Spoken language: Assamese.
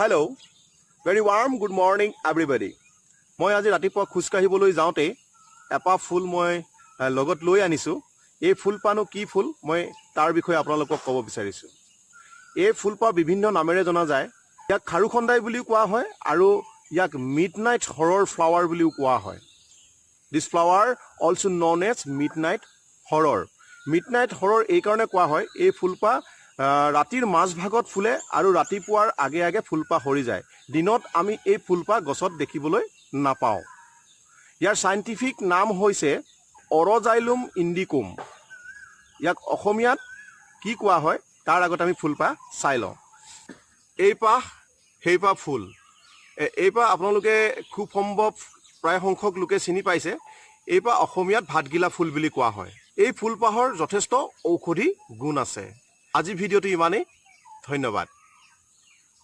Hello' very warm good morning everybody মই আজি ৰাতিপুৱা খোজকাঢ়িবলৈ যাওঁতে এপাহ ফুল মই লগত লৈ আনিছোঁ। এই ফুলপাহনো কি ফুল? মই তাৰ বিষয়ে আপোনালোকক ক'ব বিচাৰিছোঁ। এই ফুলপাহ বিভিন্ন নামেৰে জনা যায়। ইয়াক খাৰুখন্দাই বুলিও কোৱা হয় আৰু ইয়াক মিড নাইট হৰৰ ফ্লাৱাৰ বুলিও কোৱা হয়। This flower also' known as midnight horror midnight horror এইকাৰণে কোৱা হয় এই ফুলপাহ ৰাতিৰ মাজভাগত ফুলে আৰু ৰাতিপুৱাৰ আগে আগে ফুলপাহ সৰি যায়। দিনত আমি এই ফুলপাহ গছত দেখিবলৈ নাপাওঁ। ইয়াৰ চাইণ্টিফিক নাম হৈছে অৰজাইলুম ইণ্ডিকুম। ইয়াক অসমীয়াত কি কোৱা হয় তাৰ আগত আমি ফুলপাহ চাই লওঁ। এই পাহ সেই পাহ ফুল। এ- এই পাহ আপোনালোকে খুব সম্ভৱ প্ৰায় সংখ্যক লোকে চিনি পাইছে। এই পাহ অসমীয়াত ভাতগিলা ফুল বুলি কোৱা হয়। এই ফুলপাহৰ যথেষ্ট ঔষধি গুণ আছে। আজি ভিডিঅ'টো ইমানেই। ধন্যবাদ।